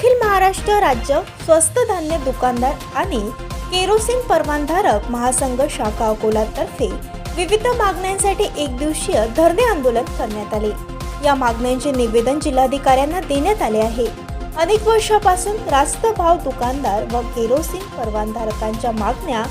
अखिल महाराष्ट्र राज्य स्वस्त धान्य दुकानदार आणि केरोसिन परवानधारक महासंघ शाखा अकोलातर्फे विविध मागण्यांसाठी एक दिवसीय धरणे आंदोलन करण्यात आले. या मागण्यांचे निवेदन जिल्हाधिकाऱ्यांना देण्यात आले आहे. अनेक वर्षापासून रास्त भाव दुकानदार व केरोसिन परवानधारकांच्या मागण्या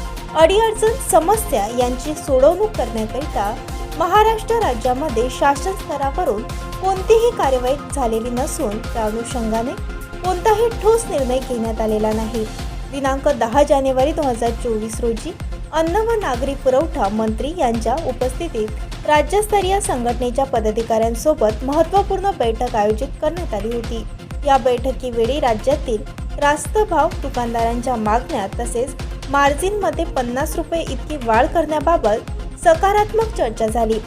अडीअडचण समस्या यांची सोडवणूक करण्याकरिता महाराष्ट्र राज्यामध्ये शासन स्तरावरून कोणतीही कारवाई झालेली नसून त्या अनुषंगाने कोणताही ठोस निर्णय घेण्यात आलेला नाही. दिनांक दहा जानेवारी दोन हजार चोवीस रोजी अन्न व नागरी पुरवठा मंत्री यांच्या उपस्थितीत राज्यस्तरीय संघटनेच्या पदाधिकाऱ्यांसोबत महत्त्वपूर्ण बैठक आयोजित करण्यात आली होती. या बैठकीवेळी राज्यातील रास्त भाव दुकानदारांच्या मागण्या तसेच मार्जिनमध्ये पन्नास रुपये इतकी वाढ करण्याबाबत सकारात्मक चर्चा झाली.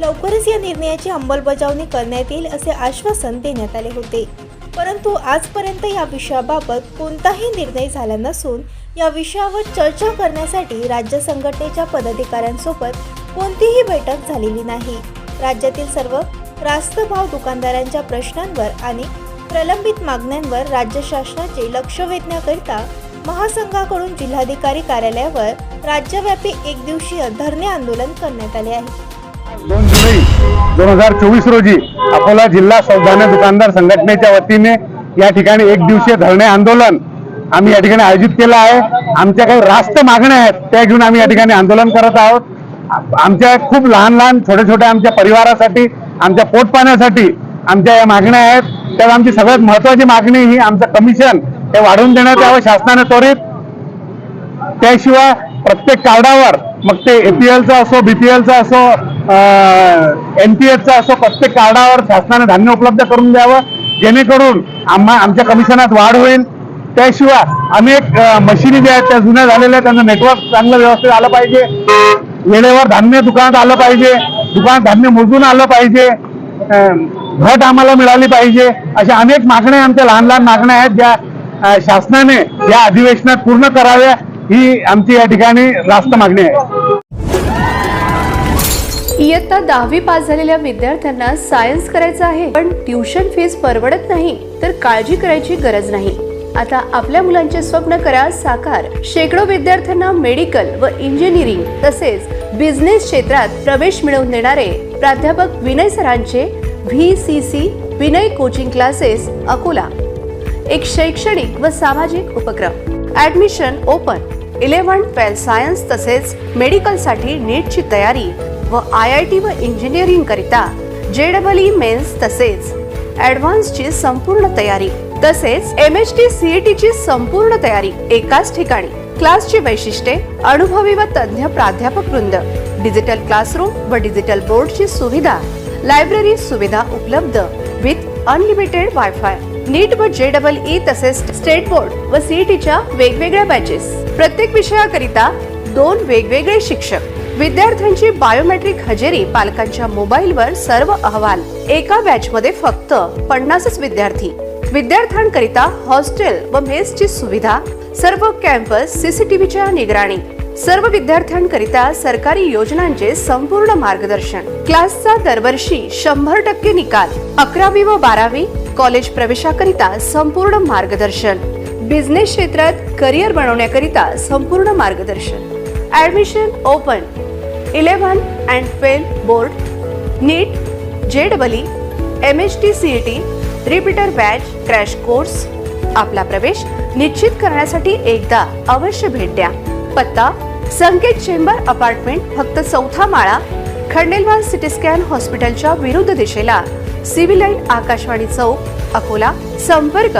लवकरच या निर्णयाची अंमलबजावणी करण्यात येईल असे आश्वासन देण्यात आले होते. परंतु आजपर्यंत या विषयाबाबत कोणताही निर्णय झाला नसून या विषयावर चर्चा करण्यासाठी राज्य संघटनेच्या पदाधिकाऱ्यांसोबत कोणतीही बैठक झालेली नाही. राज्यातील सर्व रास्त भाव दुकानदारांच्या प्रश्नांवर आणि प्रलंबित मागण्यांवर राज्य शासनाचे लक्ष वेधण्याकरिता महासंघाकडून जिल्हाधिकारी कार्यालयावर राज्यव्यापी एकदिवसीय धरणे आंदोलन करण्यात आले आहे. दोन जुलै दोन हजार चोवीस रोजी अकोला जिल्हा सौधान्य दुकानदार संघटनेच्या वतीने या ठिकाणी एक दिवसीय धरणे आंदोलन आम्ही या ठिकाणी आयोजित केलं आहे. आमच्या काही रास्त मागण्या आहेत त्या घेऊन आम्ही या ठिकाणी आंदोलन करत आहोत. आमच्या खूप लहान लहान छोट्या छोट्या आमच्या परिवारासाठी आमच्या पोटपाण्यासाठी आमच्या या मागण्या आहेत. त्यात आमची सगळ्यात महत्वाची मागणी ही आमचं कमिशन हे वाढवून देण्यात यावं शासनाने त्वरित. त्याशिवाय प्रत्येक कार्डावर मग ते एपीएलचा असो बीपीएलचा असो एनपीएसचा असो प्रत्येक कार्डावर शासनाने धान्य उपलब्ध करून द्यावं. जेणेकरून आम्हा आमच्या कमिशनात वाढ होईल. त्याशिवाय अनेक मशिनी ज्या आहेत त्या जुन्या झालेल्या त्यांना त्यांचं नेटवर्क चांगलं व्यवस्थित आलं पाहिजे. वेळेवर धान्य दुकानात आलं पाहिजे. दुकानात धान्य मोजून आलं पाहिजे. घट आम्हाला मिळाली पाहिजे. अशा अनेक मागण्या आमच्या लहान लहान मागण्या आहेत ज्या शासनाने या अधिवेशनात पूर्ण कराव्या. ही आमची या ठिकाणी रास्त मागणी आहे. इयत्ता दहावी पास झालेल्या विद्यार्थ्यांना सायन्स करायचं आहे पण ट्युशन फीस परवडत नाही तर काळजी करायची गरज नाही. आता आपल्या मुलांचे स्वप्न करा साकार. शेकडो विद्यार्थ्यांना मेडिकल व इंजिनिअरिंग तसेच बिझनेस क्षेत्रात प्रवेश मिळवून देणारे प्राध्यापक Vinay सरांचे V C C Vinay coaching classes Akola. एक शैक्षणिक व सामाजिक उपक्रम. Admission open. Eleven twelfth science तसेच मेडिकलसाठी नीटची तयारी व आय आय टी व इंजिनिअरिंग करिता जे डबल ई मेन्स तसेच ॲडव्हान्सची संपूर्ण तयारी तसेच एम एच टी सीईटी ची संपूर्ण तयारी एकाच ठिकाणी. क्लासची वैशिष्ट्ये अनुभवी व तज्ञ प्राध्यापक वृंद डिजिटल क्लासरूम व डिजिटल बोर्डची सुविधा लायब्ररी सुविधा उपलब्ध विथ अनलिमिटेड वायफाय नीट व जे डबल ई तसेच स्टेट बोर्ड व सीईटीच्या वेगवेगळ्या बॅचेस प्रत्येक विषयाकरिता दोन वेगवेगळे शिक्षक. विद्यार्थ्यांची बायोमेट्रिक हजेरी पालकांच्या मोबाईलवर सर्व अहवाल एका बॅच मध्ये फक्त पन्नासच विद्यार्थी. विद्यार्थ्यांकरिता हॉस्टेल व मेसची सुविधा सर्व कॅम्पस सीसीटीव्हीच्या निगराणी सर्व विद्यार्थ्यांकरिता सरकारी योजनांचे संपूर्ण मार्गदर्शन. क्लासचा दरवर्षी शंभर टक्के निकाल अकरावी व बारावी कॉलेज प्रवेशाकरिता संपूर्ण मार्गदर्शन. बिझनेस क्षेत्रात करिअर बनवण्याकरिता संपूर्ण मार्गदर्शन. Admission open eleven and twelve board NEET J double M H T C E T repeater batch crash course आपला प्रवेश निश्चित करण्यासाठी एकदा अवश्य भेट द्या. पत्ता संकेत चेंबर अपार्टमेंट फक्त चौथा माळा खंडेलवाल सिटी स्कॅन हॉस्पिटलच्या विरुद्ध दिशेला सिव्हिल लाईन आकाशवाणी चौक अकोला. संपर्क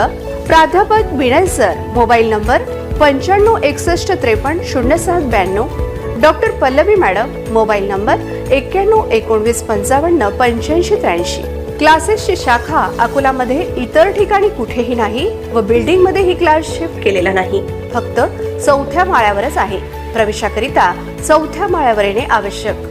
प्राध्यापक विनय सर. मोबाईल नंबर पंच्याण्णव एकसष्ट त्रेपन्न शून्य सात ब्याण्णव. Doctor Pallavi madam mobile number एक्क्याण्णव एकोणवीस पंचावन्न पंच्याऐंशी त्र्याऐंशी. क्लासेसची शाखा अकोलामध्ये इतर ठिकाणी कुठेही नाही व बिल्डिंगमध्ये ही क्लास शिफ्ट केलेला नाही. फक्त चौथ्या माळ्यावरच आहे. प्रवेशाकरिता चौथ्या माळ्यावर येणे आवश्यक.